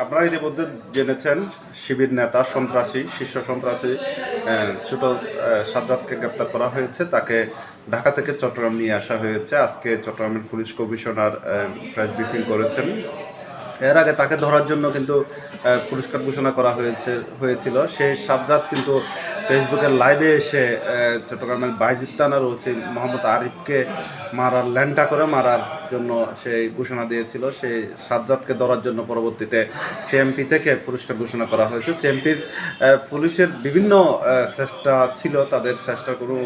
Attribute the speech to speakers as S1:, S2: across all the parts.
S1: আপনারা ইতিমধ্যে জেনেছেন শিবির নেতা সন্ত্রাসী, শীর্ষ সন্ত্রাসী ছোট সাজ্জাদকে গ্রেপ্তার করা হয়েছে। তাকে ঢাকা থেকে চট্টগ্রাম নিয়ে আসা হয়েছে। আজকে চট্টগ্রামের পুলিশ কমিশনার প্রেস ব্রিফিং করেছেন। এর আগে তাকে ধরার জন্য কিন্তু পুরস্কার ঘোষণা করা হয়েছে, হয়েছিল। সেই সাজ্জাদ কিন্তু ফেসবুকের লাইভে এসে চট্টগ্রামের বাইজিৎ থানার ওসি মোহাম্মদ আরিফকে মারার ল্যান্ডা করে মারার জন্য সেই ঘোষণা দিয়েছিল। সেই সাজ্জাদকে ধরার জন্য পরবর্তীতে সিএমপি থেকে পুরস্কার ঘোষণা করা হয়েছে। সিএমপির পুলিশের বিভিন্ন চেষ্টা ছিল, তাদের চেষ্টার কোনো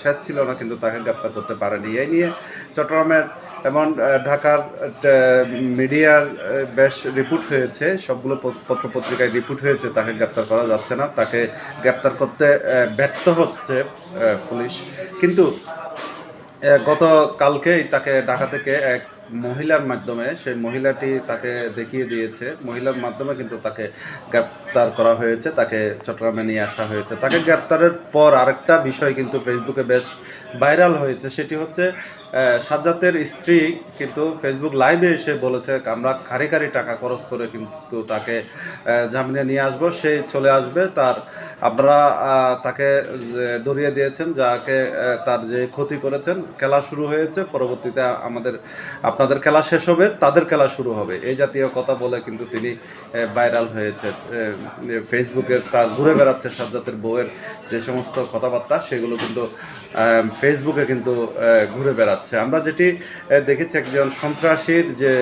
S1: শেষ ছিল না, কিন্তু তাকে গ্রেপ্তার করতে পারেনি। এই নিয়ে চট্টগ্রামের এবং ঢাকার মিডিয়ার বেশ রিপোর্ট হয়েছে। সবগুলো পত- পত্রপত্রিকায় রিপোর্ট হয়েছে। তাকে গ্রেপ্তার করা যাচ্ছে না। তাকে গ্রেপ্তার করতে ব্যর্থ হচ্ছে পুলিশ। কিন্তু গত কালকেই তাকে ঢাকা থেকে এক মহিলার মাধ্যমে, সেই মহিলাটি তাকে দেখিয়ে দিয়েছে। মহিলার মাধ্যমে কিন্তু তাকে গ্রেপ্তার করা হয়েছে, তাকে চট্টগ্রামে নিয়ে আসা হয়েছে। তাকে গ্রেপ্তারের পর আরেকটা বিষয় কিন্তু ফেসবুকে বেশ ভাইরাল হয়েছে, সেটি হচ্ছে সাজ্জাতের স্ত্রী কিন্তু ফেসবুক লাইভে এসে বলেছে, আমরা খারি খারি টাকা খরচ করে কিন্তু তাকে জামিনে নিয়ে আসব। সে চলে আসবে, তার আপনারা তাকে, যে, ধরিয়ে দিয়েছেন, যাকে তার যে ক্ষতি করেছেন, খেলা শুরু হয়েছে। পরবর্তীতে আমাদের আপনাদের খেলা শেষ হবে তাদের খেলা শুরু হবে। এই জাতীয় কথা বলে কিন্তু তিনি ভাইরাল হয়েছে। আহ, ফেসবুকে তার ঘুরে বেড়াচ্ছে সাজ্জাতের বউয়ের যে সমস্ত কথাবার্তা সেগুলো কিন্তু ফেসবুকে কিন্তু ঘুরে বেড়াচ্ছে। আমরা যেটি দেখেছি একজন সন্ত্রাসীর যে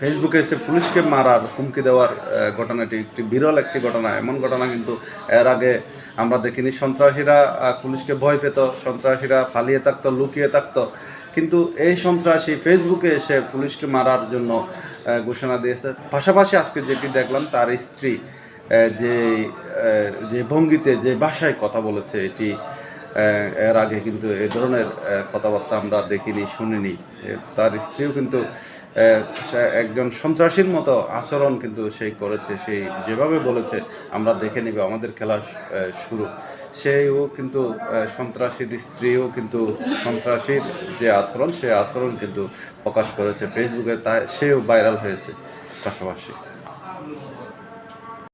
S1: ফেসবুকে এসে পুলিশকে মারার হুমকি দেওয়ার ঘটনাটি একটি বিরল একটি ঘটনা। এমন ঘটনা কিন্তু এর আগে আমরা দেখিনি। সন্ত্রাসীরা পুলিশকে ভয় পেত সন্ত্রাসীরা পালিয়ে থাকতো লুকিয়ে থাকতো। কিন্তু এই সন্ত্রাসী ফেসবুকে এসে পুলিশকে মারার জন্য ঘোষণা দিয়েছে। পাশাপাশি আজকে যেটি দেখলাম, তার স্ত্রী যে যে ভঙ্গিতে, যে ভাষায় কথা বলেছে, এটি এর আগে কিন্তু এই ধরনের কথাবার্তা আমরা দেখিনি, শুনিনি। তার স্ত্রীও কিন্তু একজন সন্ত্রাসীর মতো আচরণ কিন্তু সেই করেছে সেই যেভাবে বলেছে, আমরা দেখে নিব, আমাদের খেলা শুরু। সেও কিন্তু সন্ত্রাসীর স্ত্রীও কিন্তু সন্ত্রাসীর যে আচরণ সেই আচরণ কিন্তু প্রকাশ করেছে। ফেসবুকে তা সেও ভাইরাল হয়েছে পাশাপাশি।